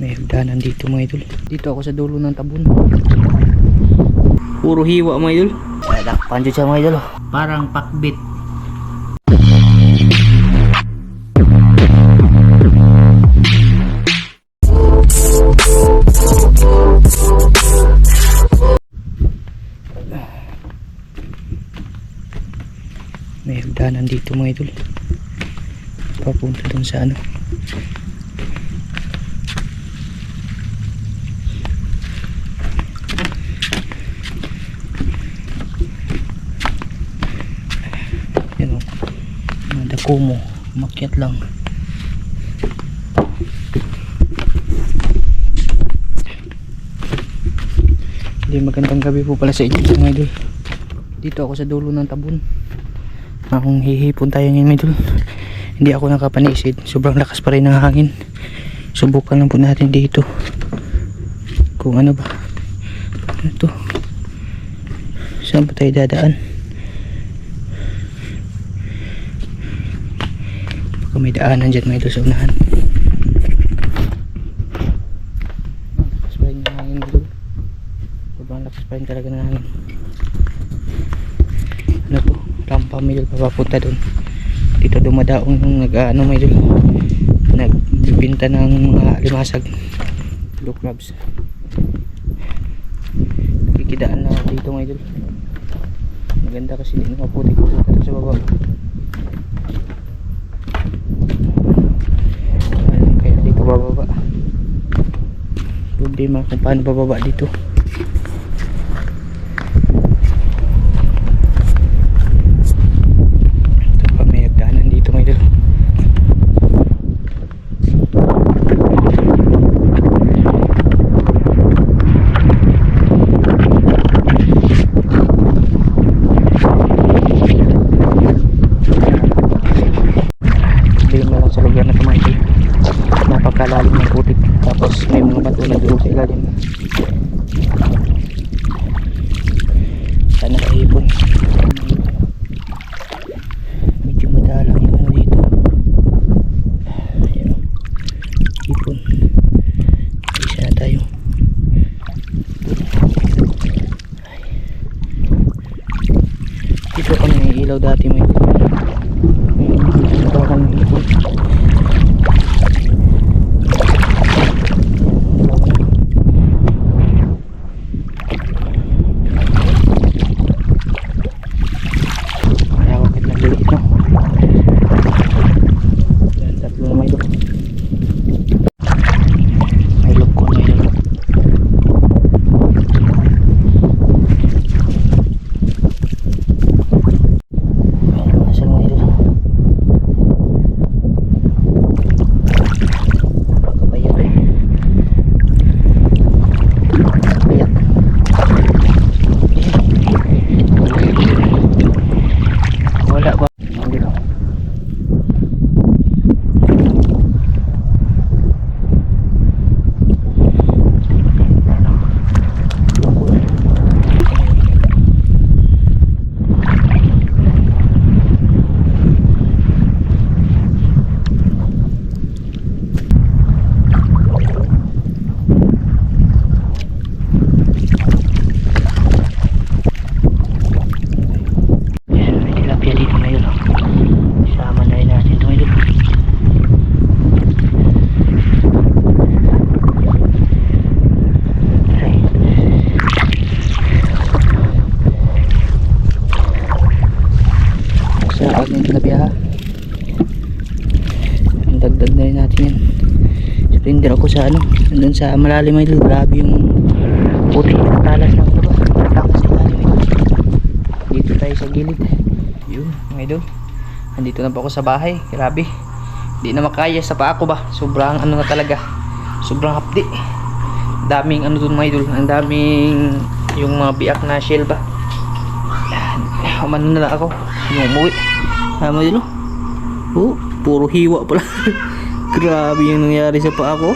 May hagdanan dito mga idol. Dito ako sa dulo ng tabon. Puro hiwa mga idol. Takpan dyan siya mga idol. Parang pakbit. May hagdanan dito mga idol. Papunta dun sa ano. Yan o. Mga dako mo. Makyat lang. Hindi magandang gabi po pala sa inyo mga idol. Dito ako sa dulo ng tabon. Akong hihipon tayo ngayon mga idol. Hindi ako nakapanisid. Sobrang lakas pa rin ng hangin. Subukan lang po natin dito. Kung ano ba. Ano to? Saan ba tayo dadaan? May daanan dyan mga idol sa unahan. Lakas pa rin ng hangin idol. Sobrang lakas pa rin talaga ng hangin. Ano to? Rampa mga idol papapunta doon. Dito dumadaong yung nag ano mga idol. Nagbibinta ng mga limasag. Blue clubs. Kikidaan na dito mga idol. Maganda kasi hindi dito sa baba. Problema kung paano bababa dito. Sa ano, nandun sa malalim ay grabe yung puti ng talas ng? Takas ng malalim ito dito tayo sa gilid. Yun mga idol. Andito na po ako sa bahay grabe. Di na makaya sa paa ko ba? Sobrang ano na talaga. Sobrang hapdi. Daming ano dun mga idol. Ang daming yung mga biak na shell ba? Umano na lang ako. Umuwi. Ah mga idol oh puro hiwa pala. Grabe yung nangyari sa paa ko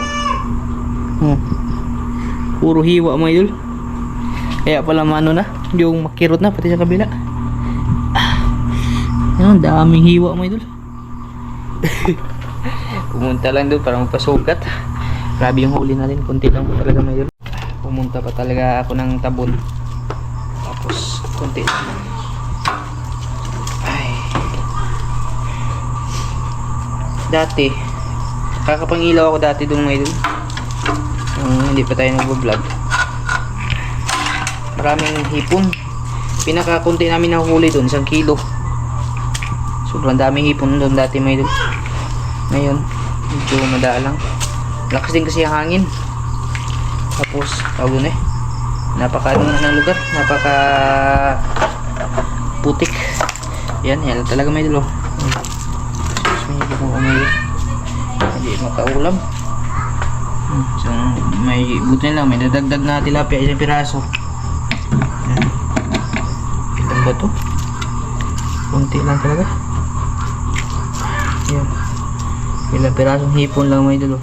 oh. puro hiwa mga idol kaya pala mano na, yung makirot na pati sa kabila. Ah, yun, daming hiwa mo idol. Pumunta lang doon para magpasugat. Grabe yung huli natin. Kunti lang po talaga may Pumunta pa talaga ako ng tabon. Tapos, kunti lang. Dati, kakapangilaw ako dati doon ngayon. Nung hindi pa tayo nag-vlog. Maraming hipon. Pinakakunti namin nahuli doon, isang kilo. Sobrang daming hipon doon dati may doon. Ngayon, medyo madalang. Lakas din kasi ang hangin. Tapos, tawag doon eh. Napaka ng lugar. Napaka putik. Yan, yan talaga may dulo. Excuse me, hindi ko may hindi makaulam. So, may buti lang, may nadagdag na tilapia isang piraso. Yan. Ilan ba to? Kunti lang talaga. Yan. Ilang pirasong hipon lang may dulo.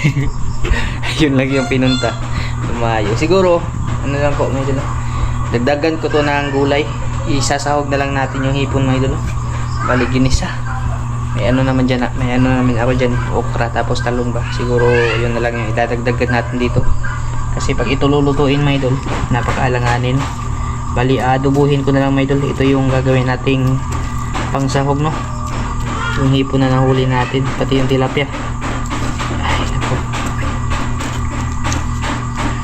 Yun lang yung pinunta. Lumayo. Siguro, ano lang po, may dulo. Dagdagan ko to ng gulay. Isasahog na lang natin yung hipon may dulo. Baligin isa. May ano naman dyan, ah, may ano namin ako dyan, okra tapos talong ba. Siguro yun na lang yung idadagdagan natin dito. Kasi pag ito lulutuin may idol, napakaalanganin. Bali, adubuhin ko na lang may idol. Ito yung gagawin nating pangsahog no. Yung hipon na nahuli natin, pati yung tilapia. Ay, nako.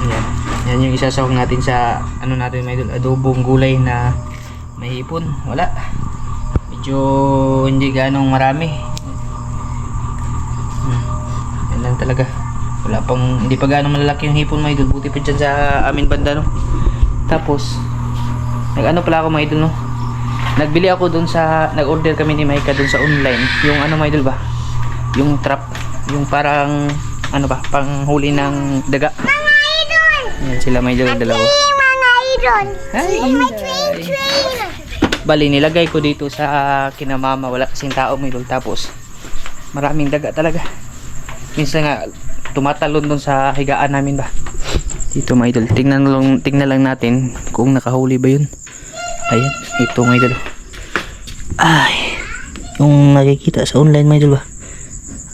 Ayan. Yan yung isasahog natin sa ano natin may idol, adobong gulay na may hipon. Wala. Medyo hindi ganong marami. Hmm. Yan lang talaga. Wala pang, hindi pa ganong malalaki yung hipon mga idol. Buti pa dyan sa amin banda no. Tapos, nag-ano pala ako mga idol no. Nagbili ako dun sa, nag-order kami ni Maika dun sa online. Yung ano mga idol ba? Yung trap. Yung parang, ano ba, panghuli ng daga. Mga idol! Yan sila mga idol dalawa. Mga idol! My train, train! Bali, nilagay ko dito sa kinamama. Wala kasing tao may idol. Tapos, maraming daga talaga. Minsan nga, tumatalon dun sa higaan namin ba. Dito mga idol. Tingnan lang, tingnan lang natin kung nakahuli ba yun. Ayan, ito mga idol. Ay, yung nakikita sa online mga idol ba.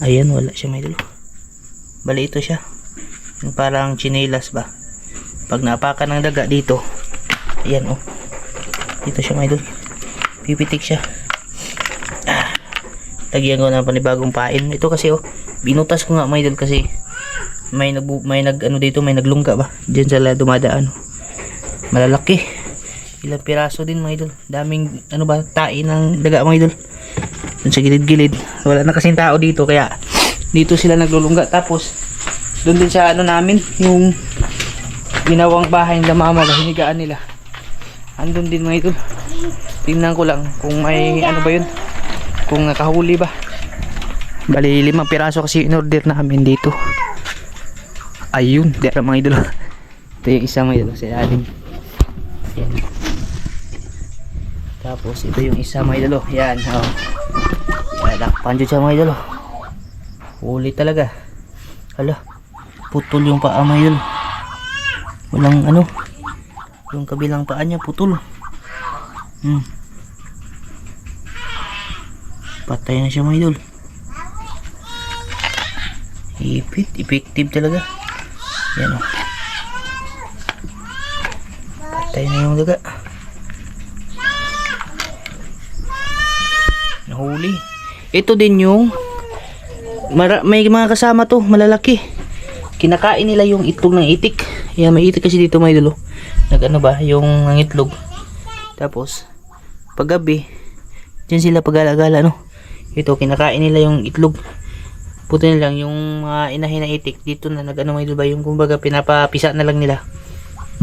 Ayan, wala siya mga idol. Bali, ito siya. Yung parang chinelas ba. Pag napakan ng daga dito, ayan oh. Dito siya mga idol. Pipitik siya. Ah, lagyan ko ng panibagong pain. Ito kasi oh, binutas ko nga mga idol kasi may nag may nag ano dito, may naglungga ba? Diyan sila dumadaan. Malalaki. Ilang piraso din mga idol. Daming ano ba, tae ng daga mga idol. Dun sa gilid-gilid. Wala na kasing tao dito kaya dito sila naglulungga tapos doon din sa ano namin yung ginawang bahay nila mama hinigaan nila andun din mga idol tingnan ko lang kung may ano ba yun. Kung nakahuli ba. Bali limang piraso kasi in order namin dito. Ayun dera mga idol. Ito yung isa mga idol sa ilalim yan tapos ito yung isa mga idol. Yan oh. yan nakpan dyan siya mga idol. Huli talaga. Hala putol yung paa mga idol. Walang ano. Yung kabilang paa niya putol hmm. patay na siya mga idol. Ipit effective talaga. Yan o patay na yung daga. Nahuli. Ito din yung may mga kasama to malalaki. Kinakain nila yung itlog ng itik. Yan may itik kasi dito may dulo nag ano ba yung ang itlog tapos paggabi. Dyan sila pagala-gala no? Ito kinakain nila yung itlog. Puto na lang yung mga inahin na itik. Dito na nag ano may dulo ba yung kumbaga pinapapisa na lang nila.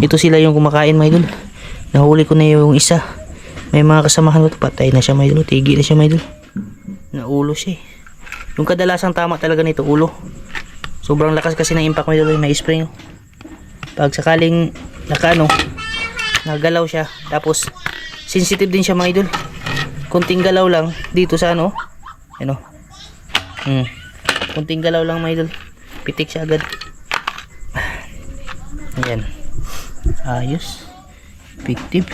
Ito sila yung kumakain may dulo nahuli ko na yung isa. May mga kasamahan ko patay na siya may dulo tigi na siya may dulo naulo siya eh. yung kadalasang tama talaga nito ulo. Sobrang lakas kasi ng impact mo dito may spring. Pag sakaling nakaano, nagalaw siya. Tapos sensitive din siya mga idol. Kunting galaw lang dito sa ano. Ano? Hmm. Kunting galaw lang mga idol. Pitik siya agad. Ayan. Ayos. Effective.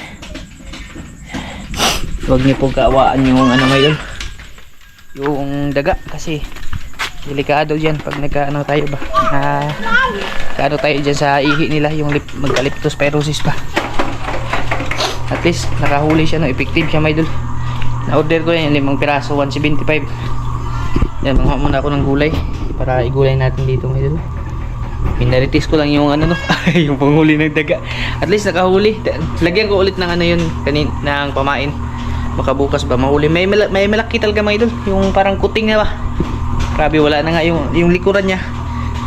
Huwag niyo pong kaawaan yung ano mga idol. yung daga kasi delikado dyan pag nagkaano tayo ba na kaano tayo dyan sa ihi nila yung lip, magka leptospirosis pa at least nakahuli siya no effective siya may idol na order ko yan limang piraso 175 yan mga muna ako ng gulay para igulay natin dito may idol Minaritis ko lang yung ano no, yung panghuli ng daga. At least nakahuli. Lagyan ko ulit ng ano yun kanin ng pamain. Baka bukas ba mahuli. May may malaki talaga mga idol, yung parang kuting na ba. Grabe wala na nga yung yung likuran niya.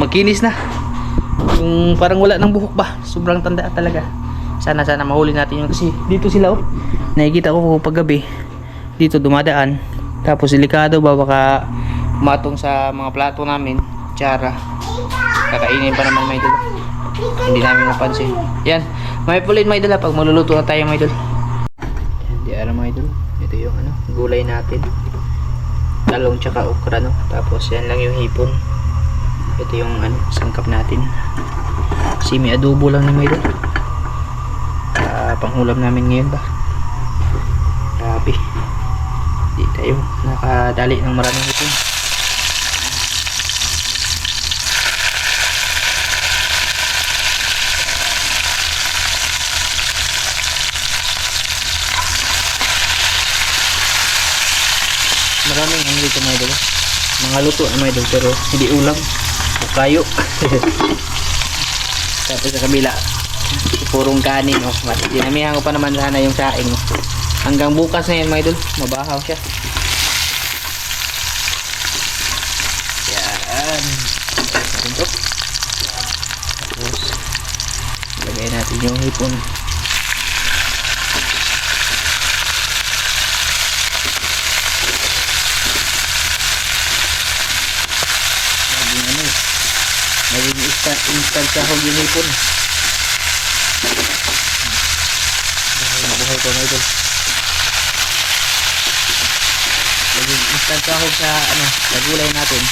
Magkinis na. Yung parang wala ng buhok ba. Sobrang tanda talaga. Sana sana mahuli natin yun. Kasi dito sila oh. Nakikita ko pag gabi dito dumadaan. Tapos delikado ba baka matong sa mga plato namin. Tsara. Kakainin pa naman may idol hindi namin mapansin. Yan. May pulin may idol ha, pag maluluto na tayo may yan di alam mga idol ito yung ano gulay natin. Talong tsaka okra no? Tapos yan lang yung hipon. Ito yung ano sangkap natin. Simi adobo lang ni may idol Panghulam namin ngayon ba? Grabe. Di tayo. Nakadali ng maraming hipon maraming ano dito mga idol. Mga luto na mga idol pero hindi ulam. O kayo. Tapos sa kabila purong kanin oh. Mas dinamihan ko pa naman sana yung saing. Hanggang bukas na yan mga idol. Mabahaw siya. Yan. Natin to tapos lagay natin yung hipon. Naging ano eh. Instant, instant sahog yung hipon na ko mga idol naging instant sahog sa ano sa gulay natin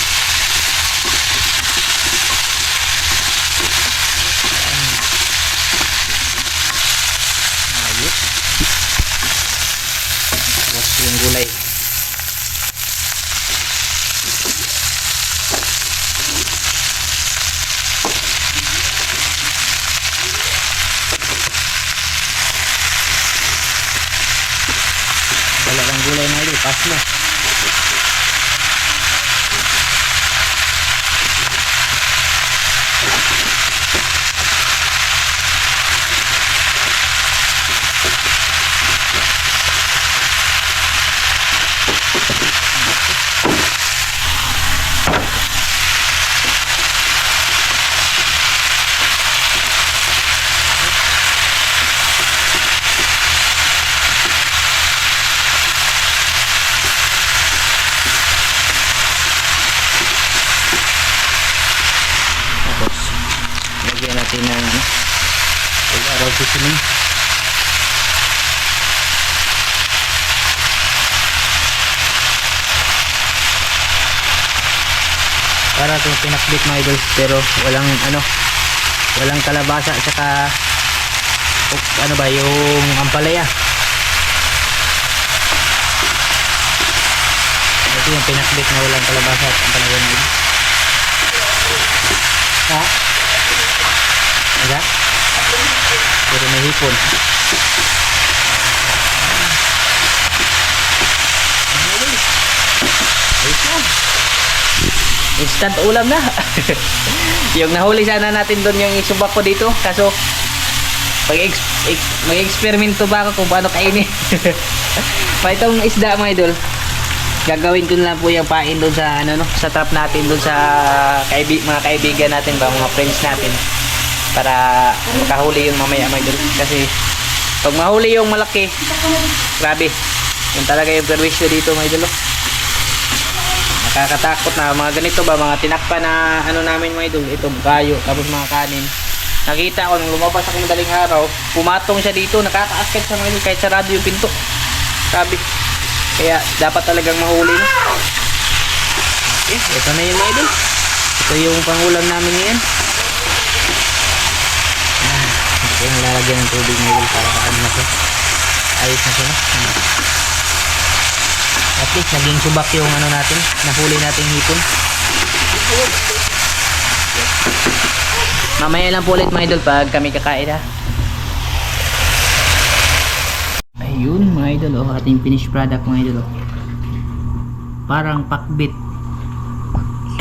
pinakbit mga idol pero walang ano walang kalabasa at saka o- ano ba yung ampalaya ito yung pinakbit na walang kalabasa at ampalaya mga idol Ha? Ada? Pero may hipon. Ayos na. Instant ulam na. yung nahuli sana natin doon yung isubak ko dito. Kaso, pag ex, ex, may eksperimento ba ako kung paano kainin. pa itong isda mga idol. Gagawin ko lang po yung pain doon sa ano no, sa trap natin doon sa kaibi, mga kaibigan natin ba, mga friends natin para makahuli yung mamaya mga idol. Kasi pag mahuli yung malaki, grabe. Yung talaga yung perwisyo dito mga idol. Nakakatakot na mga ganito ba, mga tinakpa na ano namin mga idol, ito kayo, tapos mga kanin. Nakita ko nung lumabas ako madaling araw, pumatong siya dito, nakakaaskit sa mga idol kahit sarado yung pinto. Grabe. Kaya dapat talagang mahuli na. Okay, ito na yung mga idol. Ito yung pangulam namin ngayon. Ah, ito yung lalagyan ng tubig mga idol para ano na siya. Ayos na siya na. At least naging subak yung ano natin, nahuli nating hipon. Mamaya lang po ulit mga idol pag kami kakain ha. Ayun mga idol oh, ating finished product mga idol oh. Parang pakbit.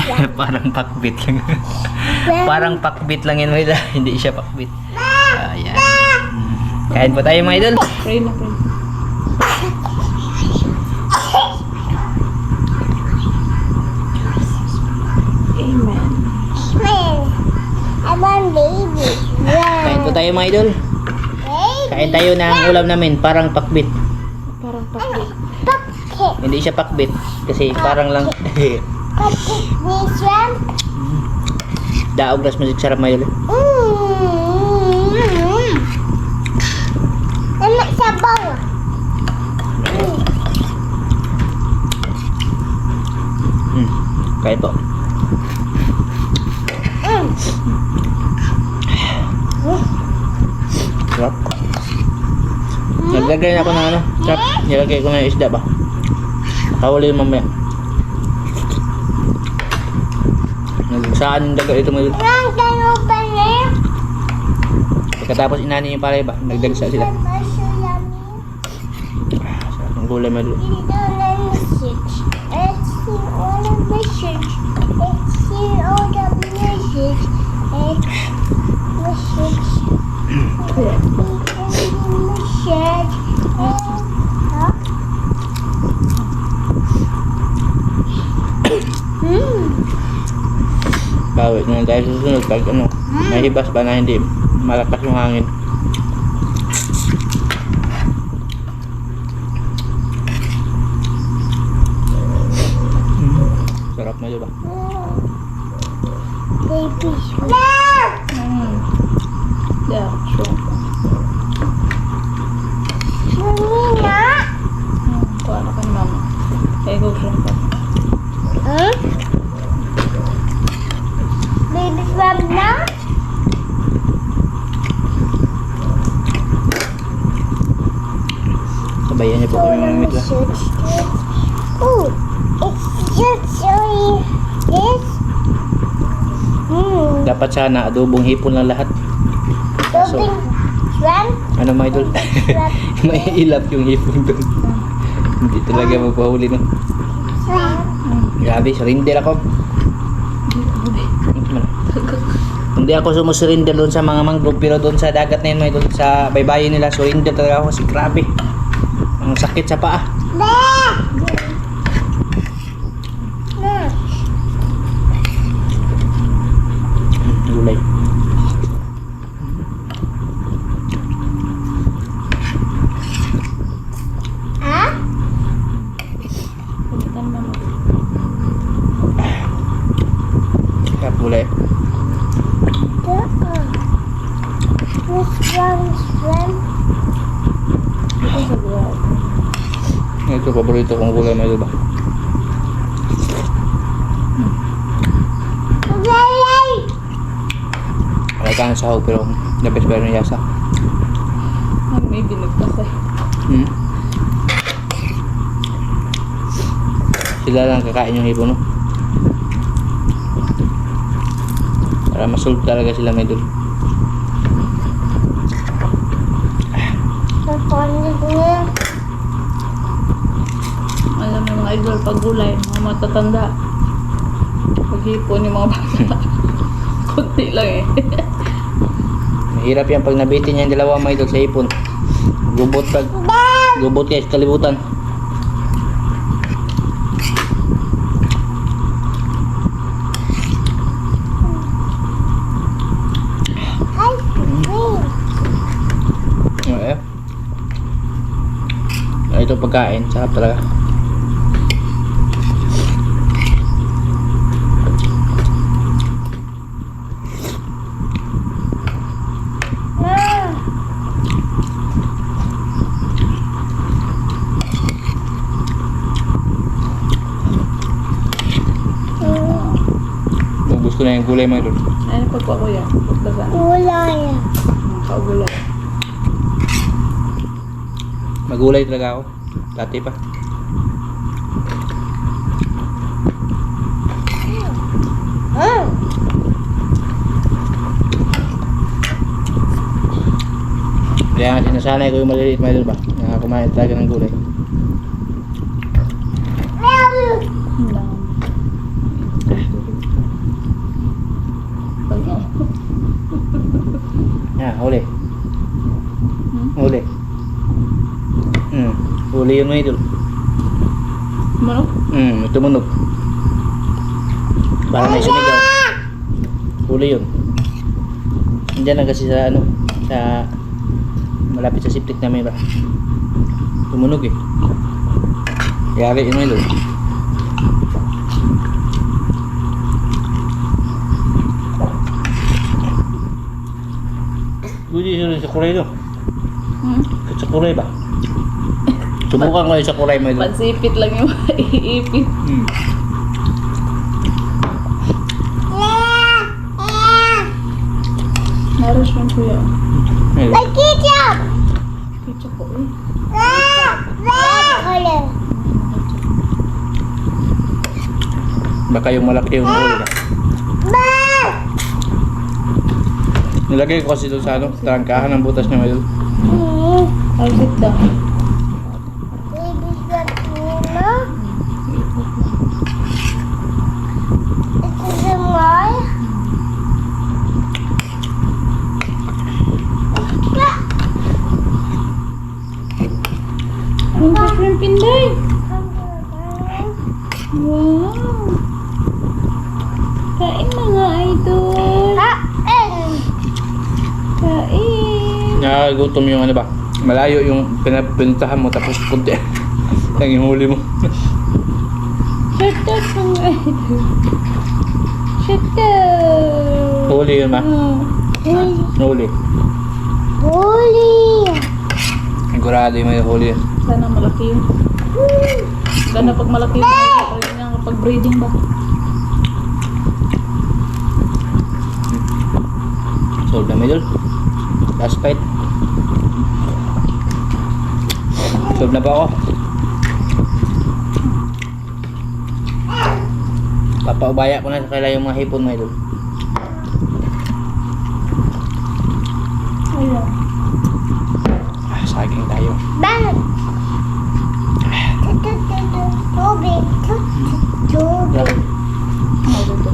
Parang pakbit lang. Parang pakbit lang yan mga idol. Hindi siya pakbit. Ayan. Mm. Kain po tayo mga idol. Pray na, pray. Amen. Man, I want baby. Kain po tayo mga idol. Kain tayo ng ulam namin, parang pakbit. Parang pakbit. Hindi siya pakbit kasi parang lang shrimp. daog las masig sarap mga idol. Mmm. Lemak sabaw. Hmm. Kain po. Naglagay na ako ng ano, sarap. Nilagay ko na yung isda ba? Nakawali yung mamaya. Nagsaan yung daga ito niya. Pagkatapos inani yung palay ba? Nagdagsa sila. Sarap ng gulay mga idol. It's Bawi na lang tayo susunod pag ano, may hibas ba na hindi malakas yung hangin. Sarap na diba? Baby shark. Mm. Yeah, sure. Mamina. Mm. Kuha na kay mama. Kaya go siya pa. Huh? Shark na? Sabayan niyo po kami mga mitla. Oh, it's just sorry. This. Hmm. Dapat sana adobong hipon lang lahat. Shrimp. Ano mga idol? may ilap yung hipon doon. hindi talaga magpahuli no. Shrimp. Grabe, surrender ako. Hindi ako sumusurinder doon sa mga mangrove pero doon sa dagat na yun, may doon sa baybayin nila, surrender talaga ako kasi grabe. Ang sakit sa paa. Be. Hmm. Gulay. Ah? Pagkitan mama. Kaya gulay. Uh-uh. This one shrimp. Ito sa buhay. Ito, paborito kong gulay, may ba? Yay! Wala kang sahog pero best pa rin yasa. Ay, may binagpasay. Hmm? Sila lang kakain yung hipon, no? Para masolve talaga sila, may dul. Alam mo mga idol, pag gulay, mga matatanda. Pag hipon yung mga bata. Kunti lang eh. Mahirap yan pag nabitin niya yung dalawa may idol sa hipon. Gubot pag gubot guys, kalibutan. Cream. Eh. Ito pagkain, sarap talaga. Gulay mga idol. Ano po po kuya? Gulay. Kaugulay. Magulay talaga ako. Dati pa. Kaya sinasanay ko yung maliliit mga idol ba? Na kumain talaga ng gulay. Meow. Huli. Hmm? Huli. Hmm, huli yun mga idol. Manok? Hmm, tumunog. Para may sumigaw. Huli yun. Nandiyan lang kasi sa ano, sa malapit sa septic namin ba. Tumunog eh. Yari yun mga idol. Pwede yun sa kulay no? Hmm? Sa kulay ba? Subukan ko yun sa kulay mo idol. Pansipit lang yung iipit. Hmm. Naros yung kuya. May ketchup! Ketchup po eh. Baka yung malaki yung huli na. Nilagay ko kasi doon sa ano, trangkahan ng butas niya ngayon. Hmm. I'll sit down. Baby Mar. Ang shrimp pinday. Wow. Kain mga idol. Kain. Kain. Nakagutom yung ano ba? Malayo yung pinapintahan mo tapos kunti. Ang ihuli mo. Shut up. Shut up. Huli yun ma. Oh. Huli. Huli. Huli. Sigurado yung may huli yun. Sana malaki yun. Sana pag malaki yun, kapag breeding ba? Solve na medyo. Last fight. Solve na pa ako. Papaubaya ko na sa kaila yung mga hipon mga idol. Ah, saging tayo. Bang. Tubig. Tubig. Ay, dito.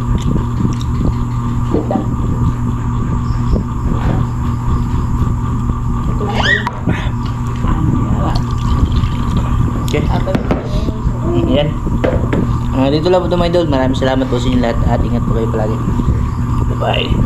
Dito lang po ito mga idol. Maraming salamat po sa inyo lahat at ingat po kayo palagi. Bye-bye.